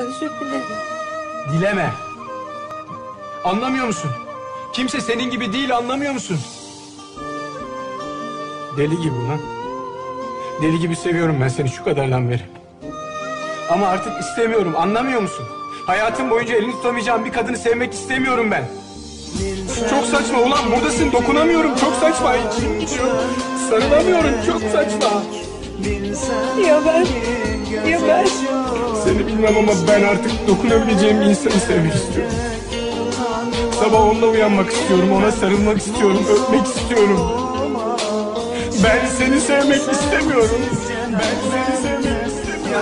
Özür dilerim. Dileme. Anlamıyor musun? Kimse senin gibi değil anlamıyor musun? Deli gibi lan. Deli gibi seviyorum ben seni şu kadardan beri. Ama artık istemiyorum anlamıyor musun? Hayatım boyunca elini tutamayacağım bir kadını sevmek istemiyorum ben. Çok saçma ulan buradasın dokunamıyorum çok saçma. Sarılamıyorum çok saçma. Ya ben, ya ben. Seni bilmem ama ben artık dokunabileceğim bir insanı sevmek istiyorum. Sabah onunla uyanmak istiyorum, ona sarılmak istiyorum, öpmek istiyorum. Ben seni sevmek istemiyorum. Ben seni sevmek istemiyorum.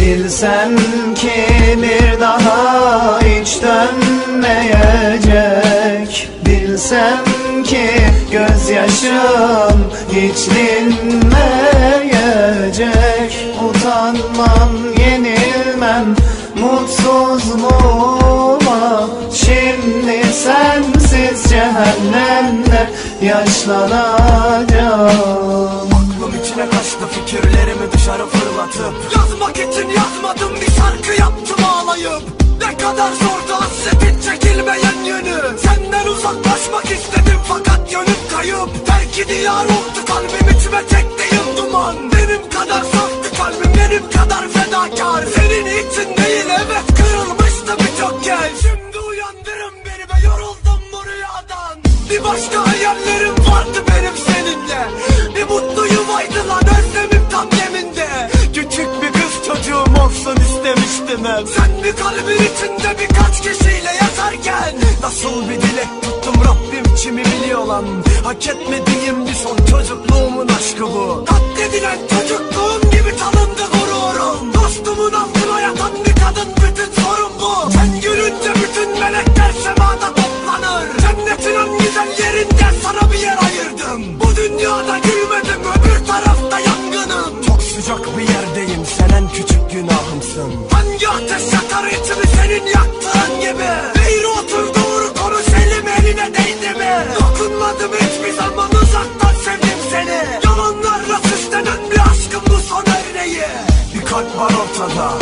Bilsem ki bir daha hiç dönmeyecek Bilsem ki gözyaşım hiç dinmeyecek. Utanmam, yenilmem, mutsuzluğuma Şimdi sensiz cehennemde yaşlanacağım. Aklım içine kaçtı fikirlerimi dışarı fırlatıp. Yazmak için yazmadım bir şarkı yaptım ağlayıp Ne kadar zordu hasretin çekilmeyen yönü. Senden uzaklaşmak istedim fakat yönüm kayıp. Terk diyar oldu kalbim içime çektiğim duman. Benim kadar saftı kalbim benim kadar fedakar kalbin içinde birkaç kişiyle yatarken Nasıl bir dilek tuttum Rabbim kimi biliyor lan? Hak etmediğim bir son çocukluğumun aşkı bu. Katledilen çocukluğum gibi tanındı gururum. Dostumun altına yatan bir kadın bütün sorun bu. Sen gülünce bütün melekler semada kalp var ortada.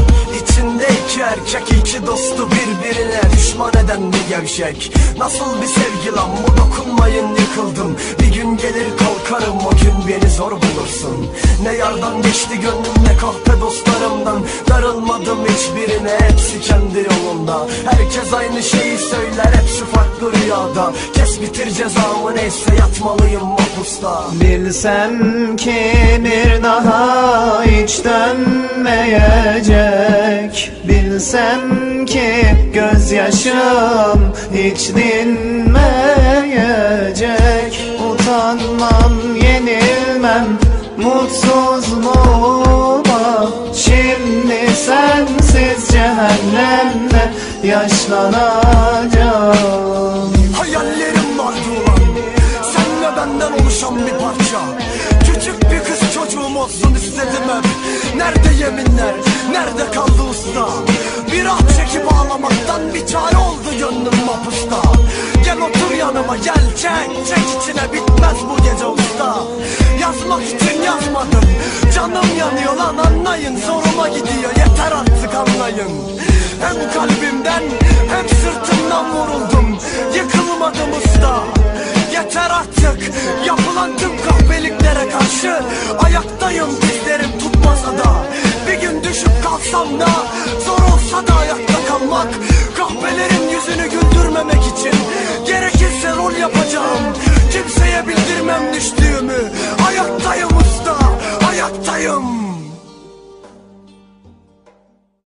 İçinde iki erkek iki dostu birbirine. Düşman eden bir gevşek. Nasıl bir sevgi lan? Bu dokunmayın yıkıldım. Bir gün gelir kalkarım o gün beni zor bulursun. Ne yardan geçti gönlüm ne kahpe dostlarımdan Darılmadım hiçbirine hepsi kendi yolunda. Herkes aynı şeyi söyler hepsi farklı rüyada. Kes bitir cezamı neyse yatmalıyım mapusta. Bilsem ki bir daha hiç dönmeyecek. Bilsem ki gözyaşım hiç dinmeyecek. Utanmam, yenilmem, mutsuzluğuma yaşlanacağım. Hayallerim vardı ulan Senle benden oluşan bir parça. Küçük bir kız çocuğum olsun istedim hep. Nerede yeminler, nerede kaldı usta? Bir ah çekip ağlamaktan bir çare oldu gönlüm mapusta. Gel otur yanıma gel. Çek çek içine bitmez bu gece usta. Yazmak için yazmadım. Canım yanıyor lan anlayın. Zoruma gidiyor. Yeter artık anlayın hem kalbimden hem sırtımdan vuruldum. Yıkılmadım usta Yeter artık. Yapılan tüm kahpeliklere karşı Ayaktayım. Dizlerim tutmasa da Bir gün düşüp kalsam da Zor olsa da ayakta kalmak. Kahpelerin yüzünü güldürmemek için Gerekirse rol yapacağım.